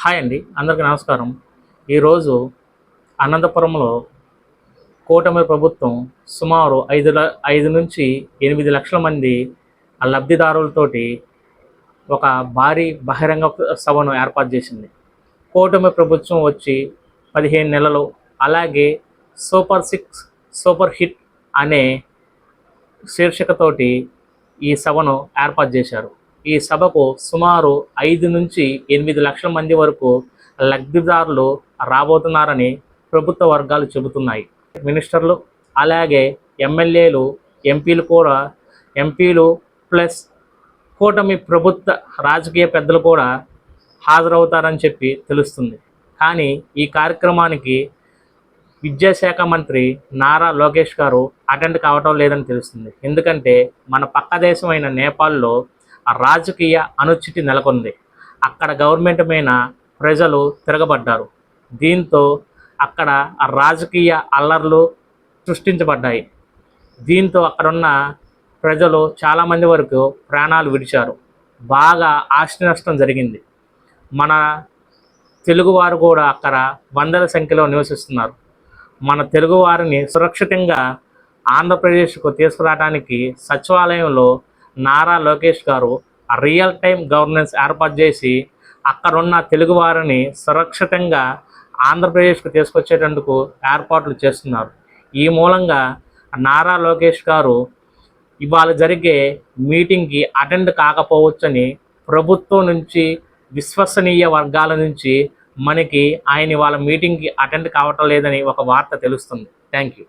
Hi అండి అందరికీ నమస్కారం. ఈరోజు అనంతపురంలో కూటమి ప్రభుత్వం సుమారు ఐదు ఐదు నుంచి ఎనిమిది లక్షల మంది లబ్ధిదారులతోటి ఒక భారీ బహిరంగ సభను ఏర్పాటు చేసింది. కూటమి ప్రభుత్వం వచ్చి పదిహేను నెలలు అలాగే సూపర్ సిక్స్ సూపర్ హిట్ అనే శీర్షికతోటి ఈ సభను ఏర్పాటు చేశారు. ఈ సభకు సుమారు ఐదు నుంచి ఎనిమిది లక్షల మంది వరకు లబ్ధిదారులు రాబోతున్నారని ప్రభుత్వ వర్గాలు చెబుతున్నాయి. మినిస్టర్లు అలాగే ఎమ్మెల్యేలు ఎంపీలు కూడా ఎంపీలు ప్లస్ కూటమి ప్రభుత్వ రాజకీయ పెద్దలు కూడా హాజరవుతారని చెప్పి తెలుస్తుంది. కానీ ఈ కార్యక్రమానికి విద్యాశాఖ మంత్రి నారా లోకేష్ గారు అటెండ్ కావటం లేదని తెలుస్తుంది. ఎందుకంటే మన పక్క దేశమైన నేపాల్లో రాజకీయ అనుచితి నెలకొంది. అక్కడ గవర్నమెంట్ మీద ప్రజలు తిరగబడ్డారు. దీంతో అక్కడ రాజకీయ అల్లర్లు సృష్టించబడ్డాయి. దీంతో అక్కడున్న ప్రజలు చాలామంది వరకు ప్రాణాలు విడిచారు. బాగా ఆస్తి నష్టం జరిగింది. మన తెలుగువారు కూడా అక్కడ వందల సంఖ్యలో నివసిస్తున్నారు. మన తెలుగువారిని సురక్షితంగా ఆంధ్రప్రదేశ్కు తీసుకురావడానికి సచివాలయంలో నారా లోకేష్ గారు రియల్ టైం గవర్నెన్స్ ఏర్పాటు చేసి అక్కడున్న తెలుగు వారిని సురక్షితంగా ఆంధ్రప్రదేశ్కు తీసుకొచ్చేటందుకు ఏర్పాట్లు చేస్తున్నారు. ఈ మూలంగా నారా లోకేష్ గారు ఇవాళ జరిగే మీటింగ్కి అటెండ్ కాకపోవచ్చని ప్రభుత్వం నుంచి విశ్వసనీయ వర్గాల నుంచి మనకి ఆయన వాళ్ళ మీటింగ్కి అటెండ్ కావటం లేదని ఒక వార్త తెలుస్తుంది. Thank you